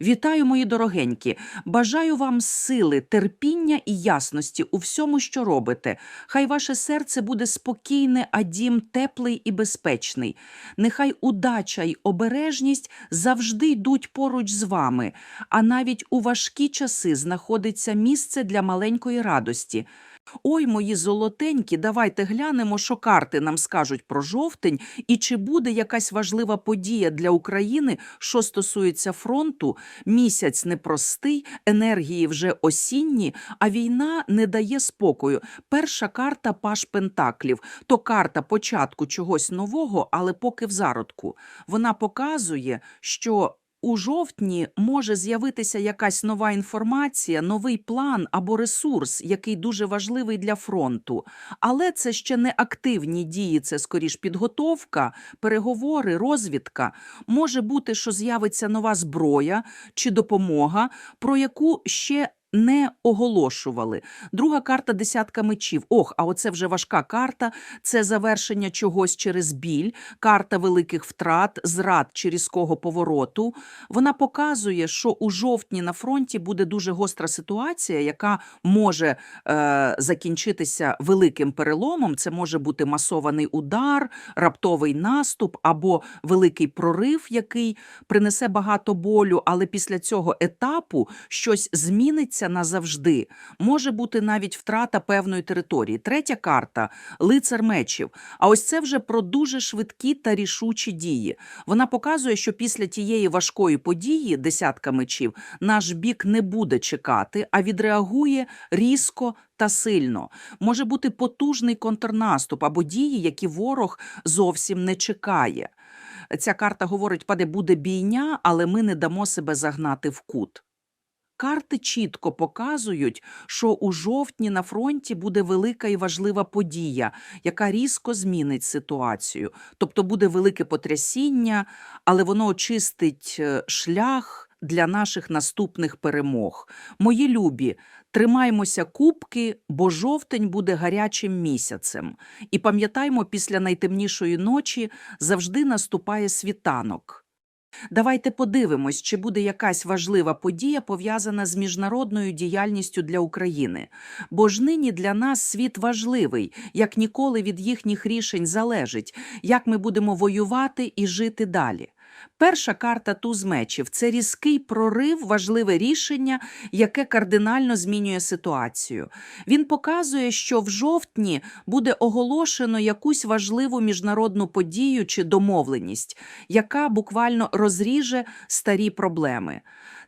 Вітаю, мої дорогенькі. Бажаю вам сили, терпіння і ясності у всьому, що робите. Хай ваше серце буде спокійне, а дім теплий і безпечний. Нехай удача й обережність завжди йдуть поруч з вами, а навіть у важкі часи знаходиться місце для маленької радості. Ой, мої золотенькі, давайте глянемо, що карти нам скажуть про жовтень, і чи буде якась важлива подія для України, що стосується фронту. Місяць непростий, енергії вже осінні, а війна не дає спокою. Перша карта Паш Пентаклів то карта початку чогось нового, але поки в зародку. Вона показує, що у жовтні може з'явитися якась нова інформація, новий план або ресурс, який дуже важливий для фронту. Але це ще не активні дії, це скоріш підготовка, переговори, розвідка. Може бути, що з'явиться нова зброя чи допомога, про яку ще не оголошували. Друга карта десятка мечів. Ох, а оце вже важка карта. Це завершення чогось через біль, карта великих втрат, зрад чи різкого повороту. Вона показує, що у жовтні на фронті буде дуже гостра ситуація, яка може е, закінчитися великим переломом. Це може бути масований удар, раптовий наступ або великий прорив, який принесе багато болю, але після цього етапу щось зміниться назавжди. Може бути навіть втрата певної території. Третя карта лицар мечів. А ось це вже про дуже швидкі та рішучі дії. Вона показує, що після тієї важкої події, десятка мечів, наш бік не буде чекати, а відреагує різко. Та сильно може бути потужний контрнаступ або дії, які ворог зовсім не чекає. Ця карта говорить, паде буде бійня, але ми не дамо себе загнати в кут. Карти чітко показують, що у жовтні на фронті буде велика і важлива подія, яка різко змінить ситуацію. Тобто буде велике потрясіння, але воно очистить е, шлях для наших наступних перемог. Мої любі, тримаймося кубки, бо жовтень буде гарячим місяцем. І пам'ятаймо, після найтемнішої ночі завжди наступає світанок. Давайте подивимось, чи буде якась важлива подія пов'язана з міжнародною діяльністю для України. Бо ж нині для нас світ важливий, як ніколи від їхніх рішень залежить, як ми будемо воювати і жити далі. Перша карта туз мечів це різкий прорив, важливе рішення, яке кардинально змінює ситуацію. Він показує, що в жовтні буде оголошено якусь важливу міжнародну подію чи домовленість, яка буквально розріже старі проблеми.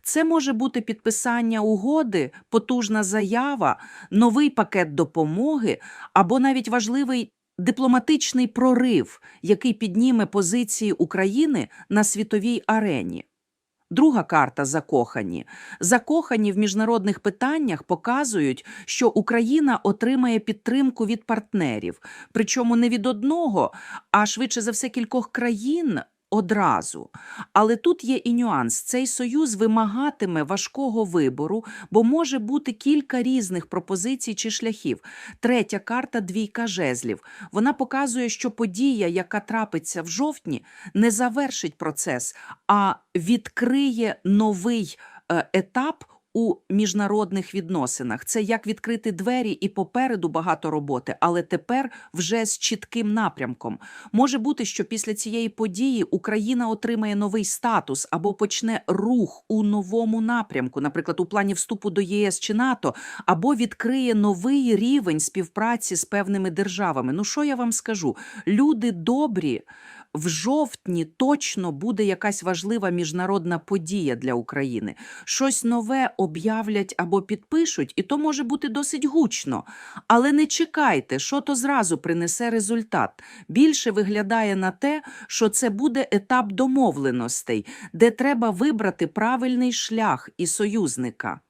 Це може бути підписання угоди, потужна заява, новий пакет допомоги або навіть важливий дипломатичний прорив, який підніме позиції України на світовій арені. Друга карта закохані. Закохані в міжнародних питаннях показують, що Україна отримає підтримку від партнерів, причому не від одного, а швидше за все кількох країн. Одразу, але тут є і нюанс: цей союз вимагатиме важкого вибору, бо може бути кілька різних пропозицій чи шляхів. Третя карта двійка жезлів. Вона показує, що подія, яка трапиться в жовтні, не завершить процес, а відкриє новий е, етап. У міжнародних відносинах це як відкрити двері і попереду багато роботи, але тепер вже з чітким напрямком. Може бути, що після цієї події Україна отримає новий статус або почне рух у новому напрямку, наприклад, у плані вступу до ЄС чи НАТО, або відкриє новий рівень співпраці з певними державами. Ну що я вам скажу? Люди добрі. В жовтні точно буде якась важлива міжнародна подія для України. Щось нове об'являть або підпишуть, і то може бути досить гучно. Але не чекайте, що то зразу принесе результат. Більше виглядає на те, що це буде етап домовленостей, де треба вибрати правильний шлях і союзника.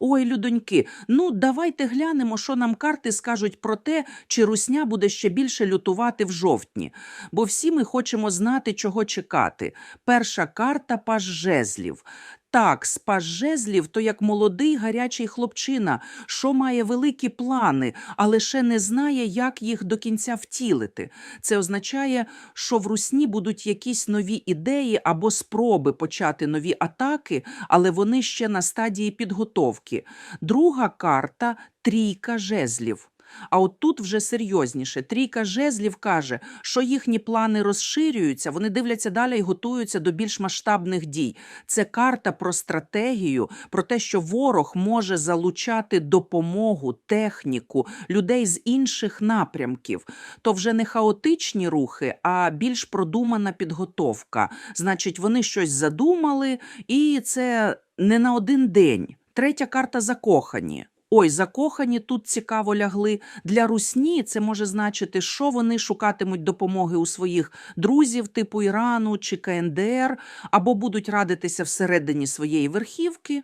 Ой, людоньки, ну давайте глянемо, що нам карти скажуть про те, чи русня буде ще більше лютувати в жовтні. Бо всі ми хочемо знати, чого чекати. Перша карта паж жезлів. Так, спас жезлів то як молодий гарячий хлопчина, що має великі плани, але ще не знає, як їх до кінця втілити. Це означає, що в русні будуть якісь нові ідеї або спроби почати нові атаки, але вони ще на стадії підготовки. Друга карта трійка жезлів. А от тут вже серйозніше. Трійка жезлів каже, що їхні плани розширюються, вони дивляться далі і готуються до більш масштабних дій. Це карта про стратегію, про те, що ворог може залучати допомогу, техніку, людей з інших напрямків. То вже не хаотичні рухи, а більш продумана підготовка. Значить, вони щось задумали, і це не на один день. Третя карта закохані. Ой, закохані тут цікаво лягли. Для русні це може значити, що вони шукатимуть допомоги у своїх друзів, типу Ірану чи КНДР, або будуть радитися всередині своєї верхівки,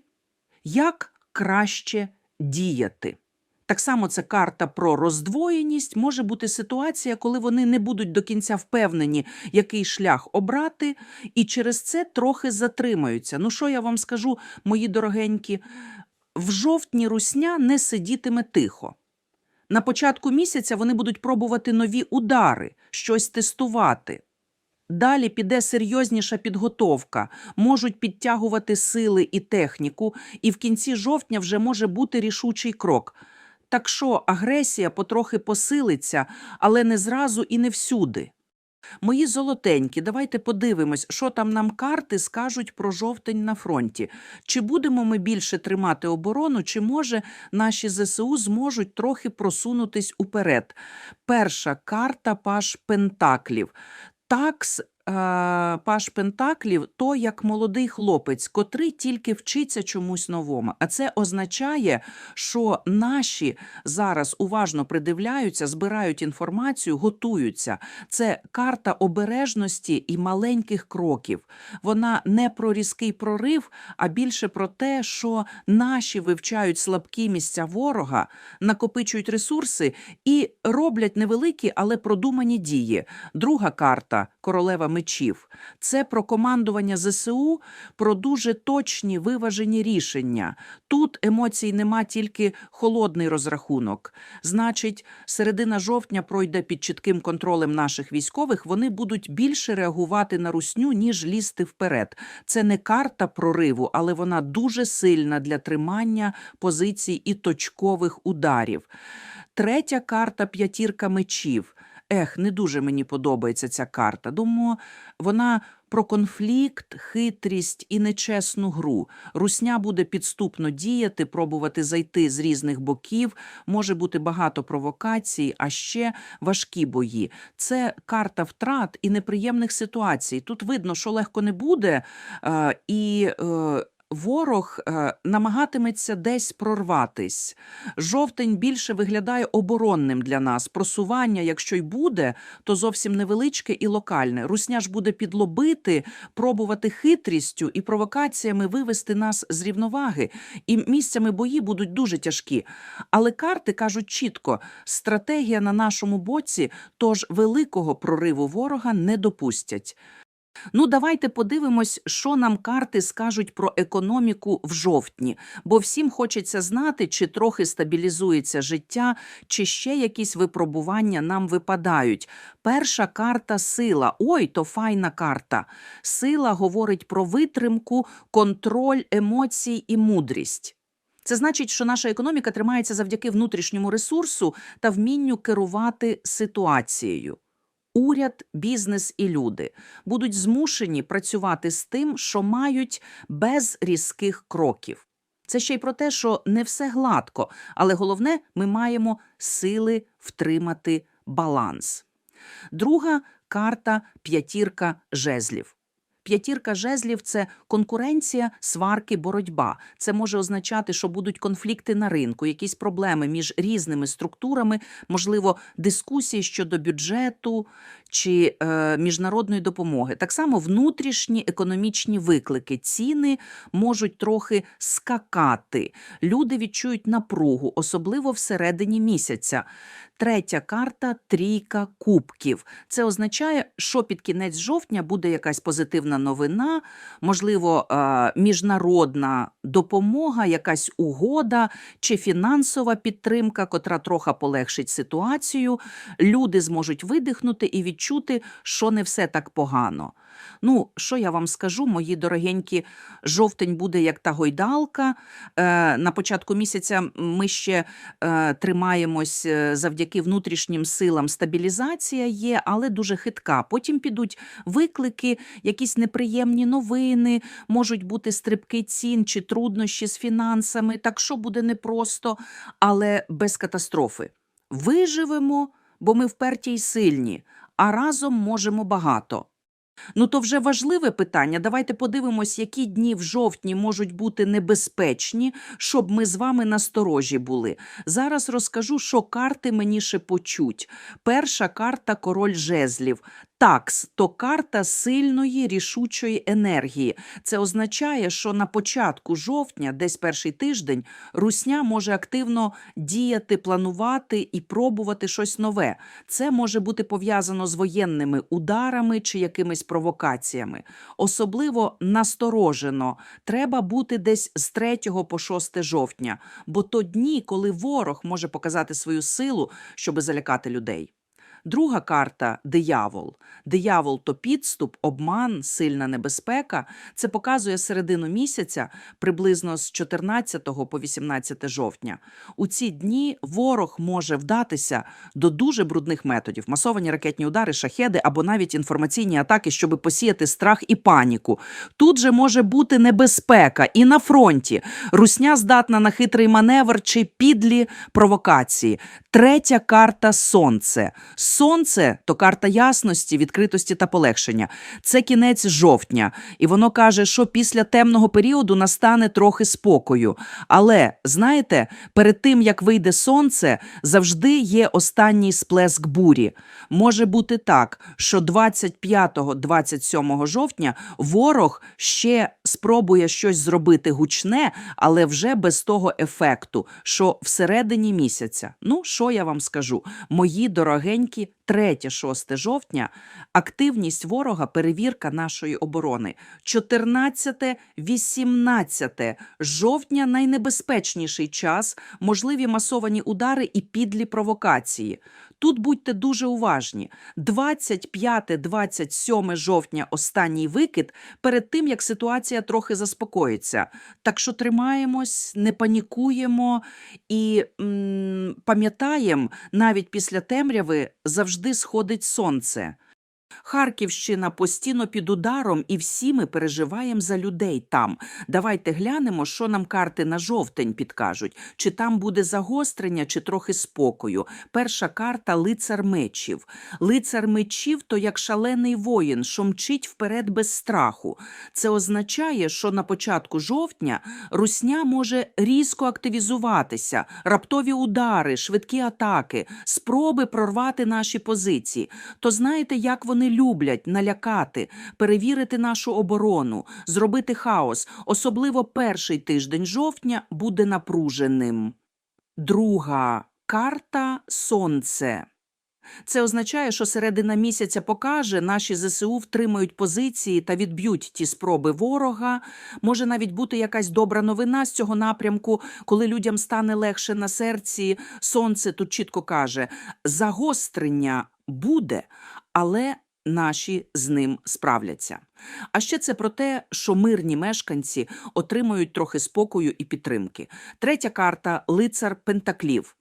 як краще діяти. Так само це карта про роздвоєність. Може бути ситуація, коли вони не будуть до кінця впевнені, який шлях обрати, і через це трохи затримаються. Ну, що я вам скажу, мої дорогенькі? В жовтні русня не сидітиме тихо. На початку місяця вони будуть пробувати нові удари, щось тестувати. Далі піде серйозніша підготовка, можуть підтягувати сили і техніку, і в кінці жовтня вже може бути рішучий крок. Так що агресія потрохи посилиться, але не зразу і не всюди. Мої золотенькі, давайте подивимось, що там нам карти скажуть про жовтень на фронті. Чи будемо ми більше тримати оборону, чи може наші ЗСУ зможуть трохи просунутись уперед? Перша карта Паш Пентаклів. Такс. Е, Паш Пентаклів то як молодий хлопець, котрий тільки вчиться чомусь новому. А це означає, що наші зараз уважно придивляються, збирають інформацію, готуються. Це карта обережності і маленьких кроків. Вона не про різкий прорив, а більше про те, що наші вивчають слабкі місця ворога, накопичують ресурси і роблять невеликі, але продумані дії. Друга карта королева мечів. Це про командування ЗСУ, про дуже точні виважені рішення. Тут емоцій нема тільки холодний розрахунок. Значить, середина жовтня пройде під чітким контролем наших військових. Вони будуть більше реагувати на русню, ніж лізти вперед. Це не карта прориву, але вона дуже сильна для тримання позицій і точкових ударів. Третя карта п'ятірка мечів. Ех, не дуже мені подобається ця карта. Думаю, вона про конфлікт, хитрість і нечесну гру. Русня буде підступно діяти, пробувати зайти з різних боків. Може бути багато провокацій, а ще важкі бої. Це карта втрат і неприємних ситуацій. Тут видно, що легко не буде, е, і е, ворог е, намагатиметься десь прорватись. Жовтень більше виглядає оборонним для нас. Просування, якщо й буде, то зовсім невеличке і локальне. Русня ж буде підлобити, пробувати хитрістю і провокаціями вивести нас з рівноваги. І місцями бої будуть дуже тяжкі. Але карти кажуть чітко: стратегія на нашому боці, тож великого прориву ворога не допустять. Ну, давайте подивимось, що нам карти скажуть про економіку в жовтні, бо всім хочеться знати, чи трохи стабілізується життя, чи ще якісь випробування нам випадають. Перша карта сила. Ой, то файна карта. Сила говорить про витримку, контроль емоцій і мудрість. Це значить, що наша економіка тримається завдяки внутрішньому ресурсу та вмінню керувати ситуацією. Уряд, бізнес і люди будуть змушені працювати з тим, що мають без різких кроків. Це ще й про те, що не все гладко, але головне, ми маємо сили втримати баланс. Друга карта п'ятірка жезлів. П'ятірка жезлів це конкуренція, сварки, боротьба. Це може означати, що будуть конфлікти на ринку, якісь проблеми між різними структурами, можливо, дискусії щодо бюджету чи е, міжнародної допомоги. Так само внутрішні економічні виклики, ціни можуть трохи скакати. Люди відчують напругу, особливо всередині місяця. Третя карта трійка кубків. Це означає, що під кінець жовтня буде якась позитивна новина, можливо, е, міжнародна допомога, якась угода чи фінансова підтримка, котра трохи полегшить ситуацію. Люди зможуть видихнути і відчути, що не все так погано. Ну, що я вам скажу, мої дорогенькі, жовтень буде як та гойдалка. Е, на початку місяця ми ще е, тримаємось е, завдяки внутрішнім силам. Стабілізація є, але дуже хитка. Потім підуть виклики, якісь неприємні новини, можуть бути стрибки цін чи труднощі з фінансами. Так що буде непросто, але без катастрофи. Виживемо, бо ми вперті й сильні, а разом можемо багато. Ну, то вже важливе питання. Давайте подивимось, які дні в жовтні можуть бути небезпечні, щоб ми з вами насторожі були. Зараз розкажу, що карти мені шепочуть. Перша карта король жезлів. Такс то карта сильної рішучої енергії. Це означає, що на початку жовтня, десь перший тиждень, русня може активно діяти, планувати і пробувати щось нове. Це може бути пов'язано з воєнними ударами чи якимись провокаціями. Особливо насторожено треба бути десь з 3 по 6 жовтня, бо то дні, коли ворог може показати свою силу, щоби залякати людей. Друга карта диявол. Диявол то підступ, обман, сильна небезпека. Це показує середину місяця, приблизно з 14 по 18 жовтня. У ці дні ворог може вдатися до дуже брудних методів: масовані ракетні удари, шахеди або навіть інформаційні атаки, щоб посіяти страх і паніку. Тут же може бути небезпека і на фронті. Русня здатна на хитрий маневр чи підлі провокації. Третя карта сонце. Сонце то карта ясності, відкритості та полегшення. Це кінець жовтня, і воно каже, що після темного періоду настане трохи спокою. Але знаєте, перед тим як вийде сонце, завжди є останній сплеск бурі. Може бути так, що 25-27 жовтня ворог ще спробує щось зробити гучне, але вже без того ефекту, що всередині місяця. Ну, що я вам скажу, мої дорогенькі 3-6 жовтня активність ворога, перевірка нашої оборони. 14-18 жовтня найнебезпечніший час, можливі масовані удари і підлі провокації. Тут будьте дуже уважні. 25-27 жовтня останній викид перед тим, як ситуація трохи заспокоїться. Так що тримаємось, не панікуємо і пам'ятаємо, навіть після темряви завжди сходить сонце. Харківщина постійно під ударом, і всі ми переживаємо за людей там. Давайте глянемо, що нам карти на жовтень підкажуть. Чи там буде загострення, чи трохи спокою. Перша карта лицар мечів. Лицар мечів то як шалений воїн, що мчить вперед без страху. Це означає, що на початку жовтня русня може різко активізуватися, раптові удари, швидкі атаки, спроби прорвати наші позиції. То знаєте, як вони люблять налякати, перевірити нашу оборону, зробити хаос. Особливо перший тиждень жовтня буде напруженим. Друга карта сонце. Це означає, що середина місяця покаже, наші ЗСУ втримають позиції та відб'ють ті спроби ворога. Може навіть бути якась добра новина з цього напрямку, коли людям стане легше на серці. Сонце тут чітко каже: загострення буде, але наші з ним справляться. А ще це про те, що мирні мешканці отримують трохи спокою і підтримки. Третя карта лицар Пентаклів.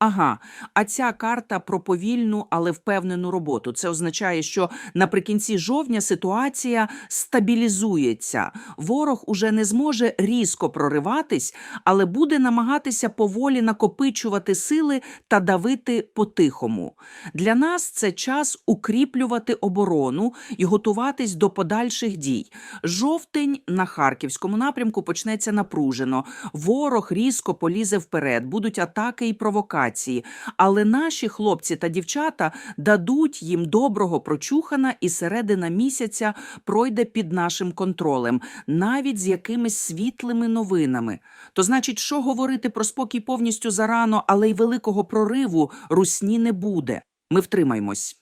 Ага, а ця карта про повільну, але впевнену роботу. Це означає, що наприкінці жовтня ситуація стабілізується. Ворог уже не зможе різко прориватись, але буде намагатися поволі накопичувати сили та давити по-тихому. Для нас це час укріплювати оборону і готуватись до подальших дій. Жовтень на харківському напрямку почнеться напружено. Ворог різко полізе вперед, будуть атаки і провокації. Провокації. Але наші хлопці та дівчата дадуть їм доброго прочухана, і середина місяця пройде під нашим контролем, навіть з якимись світлими новинами. То значить, що говорити про спокій повністю зарано, але й великого прориву русні не буде. Ми втримаємось.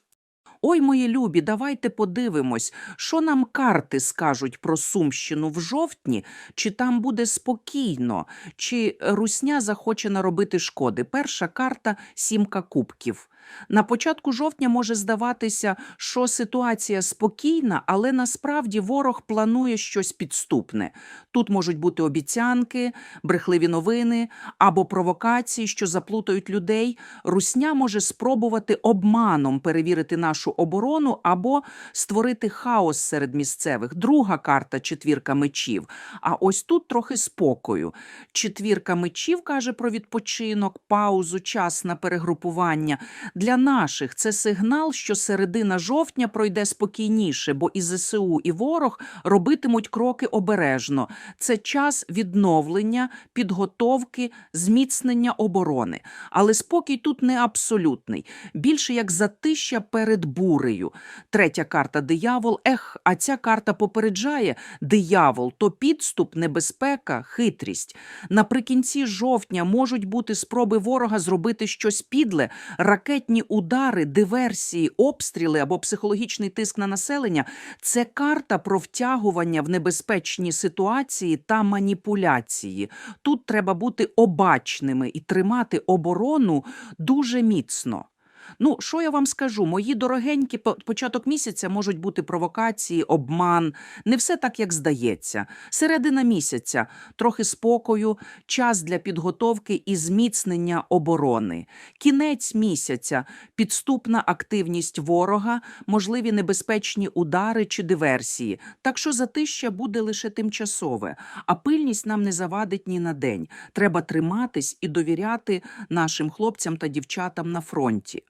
Ой, мої любі, давайте подивимось, що нам карти скажуть про Сумщину в жовтні, чи там буде спокійно, чи русня захоче наробити шкоди. Перша карта сімка кубків. На початку жовтня може здаватися, що ситуація спокійна, але насправді ворог планує щось підступне. Тут можуть бути обіцянки, брехливі новини або провокації, що заплутають людей. Русня може спробувати обманом перевірити нашу оборону або створити хаос серед місцевих. Друга карта четвірка мечів. А ось тут трохи спокою. Четвірка мечів каже про відпочинок, паузу, час на перегрупування. Для наших це сигнал, що середина жовтня пройде спокійніше, бо і ЗСУ, і ворог робитимуть кроки обережно. Це час відновлення, підготовки, зміцнення оборони. Але спокій тут не абсолютний, більше як затища перед бурею. Третя карта диявол. Ех, а ця карта попереджає диявол то підступ, небезпека, хитрість. Наприкінці жовтня можуть бути спроби ворога зробити щось підле, ракетні удари, диверсії, обстріли або психологічний тиск на населення. Це карта про втягування в небезпечні ситуації та маніпуляції. Тут треба бути обачними і тримати оборону дуже міцно. Ну, що я вам скажу? Мої дорогенькі, початок місяця можуть бути провокації, обман. Не все так, як здається. Середина місяця трохи спокою, час для підготовки і зміцнення оборони. Кінець місяця підступна активність ворога, можливі небезпечні удари чи диверсії. Так що затища буде лише тимчасове, а пильність нам не завадить ні на день. Треба триматись і довіряти нашим хлопцям та дівчатам на фронті.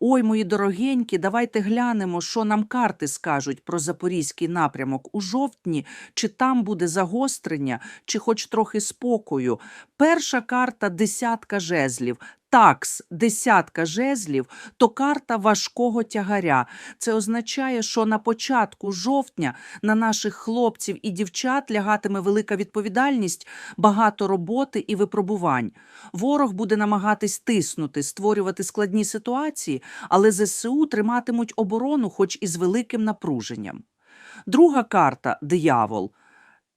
Ой, мої дорогенькі, давайте глянемо, що нам карти скажуть про запорізький напрямок у жовтні, чи там буде загострення, чи хоч трохи спокою. Перша карта десятка жезлів. Такс, десятка жезлів, то карта важкого тягаря. Це означає, що на початку жовтня на наших хлопців і дівчат лягатиме велика відповідальність, багато роботи і випробувань. Ворог буде намагатись тиснути, створювати складні ситуації, але ЗСУ триматимуть оборону, хоч і з великим напруженням. Друга карта диявол.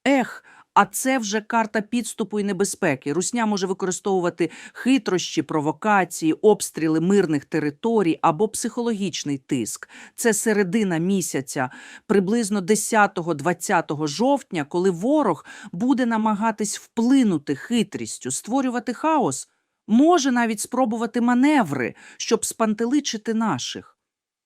Ех, а це вже карта підступу і небезпеки. Русня може використовувати хитрощі, провокації, обстріли мирних територій або психологічний тиск. Це середина місяця, приблизно 10-20 жовтня, коли ворог буде намагатись вплинути хитрістю, створювати хаос, може навіть спробувати маневри, щоб спантеличити наших.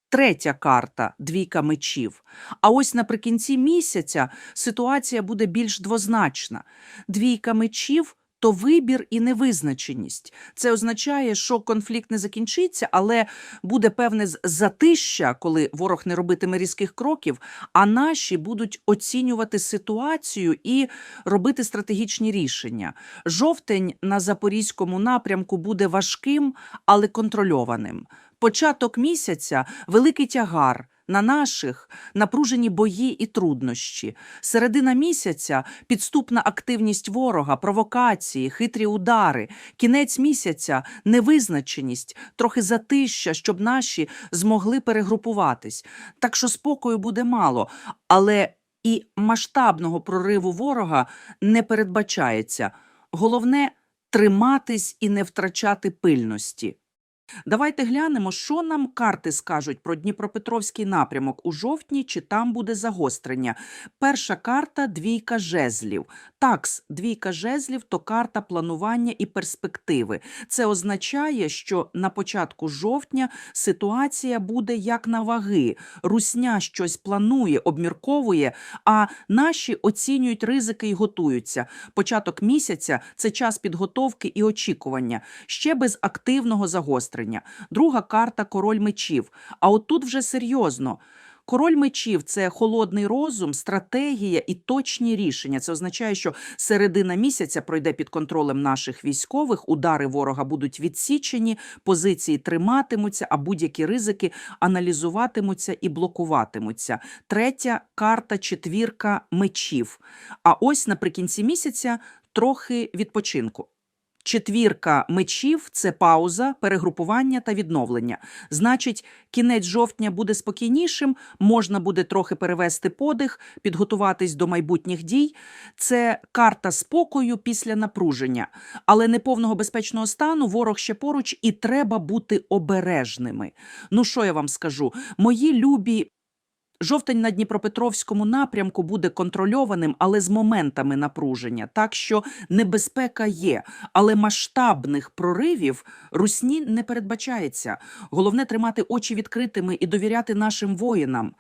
Третя карта двійка мечів. А ось наприкінці місяця ситуація буде більш двозначна. Двійка мечів то вибір і невизначеність. Це означає, що конфлікт не закінчиться, але буде певне затища, коли ворог не робитиме різких кроків, а наші будуть оцінювати ситуацію і робити стратегічні рішення. Жовтень на запорізькому напрямку буде важким, але контрольованим. Початок місяця великий тягар. На наших напружені бої і труднощі. Середина місяця підступна активність ворога, провокації, хитрі удари. Кінець місяця невизначеність, трохи затища, щоб наші змогли перегрупуватись. Так що спокою буде мало, але і масштабного прориву ворога не передбачається. Головне триматись і не втрачати пильності. Давайте глянемо, що нам карти скажуть про Дніпропетровський напрямок у жовтні, чи там буде загострення. Перша карта двійка жезлів. Такс, двійка жезлів то карта планування і перспективи. Це означає, що на початку жовтня ситуація буде як на ваги. Русня щось планує, обмірковує, а наші оцінюють ризики і готуються. Початок місяця це час підготовки і очікування, ще без активного загострення. Друга карта король мечів. А от тут вже серйозно. Король мечів це холодний розум, стратегія і точні рішення. Це означає, що середина місяця пройде під контролем наших військових, удари ворога будуть відсічені, позиції триматимуться, а будь-які ризики аналізуватимуться і блокуватимуться. Третя карта четвірка мечів. А ось наприкінці місяця трохи відпочинку. Четвірка мечів це пауза, перегрупування та відновлення. Значить, кінець жовтня буде спокійнішим, можна буде трохи перевести подих, підготуватись до майбутніх дій. Це карта спокою після напруження, але неповного безпечного стану ворог ще поруч, і треба бути обережними. Ну що я вам скажу? Мої любі. Жовтень на Дніпропетровському напрямку буде контрольованим, але з моментами напруження. Так що небезпека є, але масштабних проривів русні не передбачається. Головне тримати очі відкритими і довіряти нашим воїнам.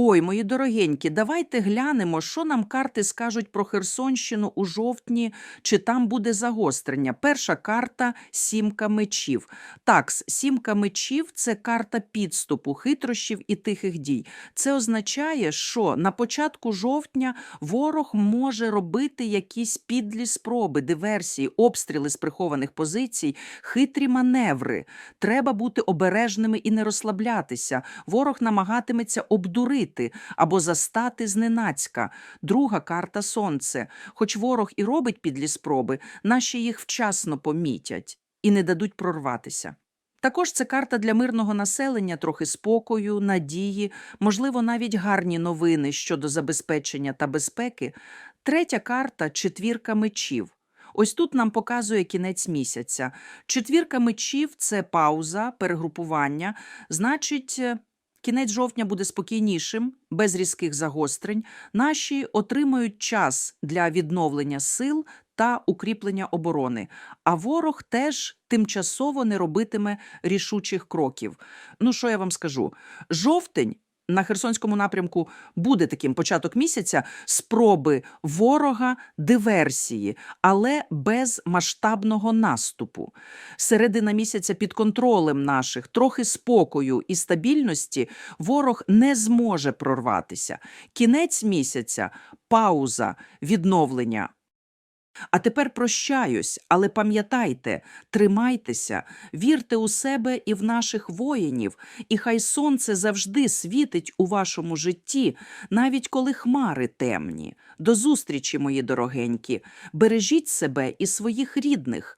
Ой, мої дорогенькі, давайте глянемо, що нам карти скажуть про Херсонщину у жовтні, чи там буде загострення. Перша карта сімка мечів. Так, сімка мечів це карта підступу, хитрощів і тихих дій. Це означає, що на початку жовтня ворог може робити якісь підлі спроби, диверсії, обстріли з прихованих позицій, хитрі маневри. Треба бути обережними і не розслаблятися. Ворог намагатиметься обдурити або застати зненацька. Друга карта сонце. Хоч ворог і робить підлі спроби, наші їх вчасно помітять і не дадуть прорватися. Також це карта для мирного населення, трохи спокою, надії, можливо, навіть гарні новини щодо забезпечення та безпеки. Третя карта четвірка мечів. Ось тут нам показує кінець місяця. Четвірка мечів це пауза, перегрупування. Значить, кінець жовтня буде спокійнішим, без різких загострень. Наші отримають час для відновлення сил та укріплення оборони. А ворог теж тимчасово не робитиме рішучих кроків. Ну, що я вам скажу? Жовтень. На Херсонському напрямку буде таким початок місяця спроби ворога диверсії, але без масштабного наступу. Середина місяця під контролем наших, трохи спокою і стабільності ворог не зможе прорватися. Кінець місяця пауза, відновлення. А тепер прощаюсь, але пам'ятайте, тримайтеся, вірте у себе і в наших воїнів, і хай сонце завжди світить у вашому житті, навіть коли хмари темні. До зустрічі, мої дорогенькі. Бережіть себе і своїх рідних.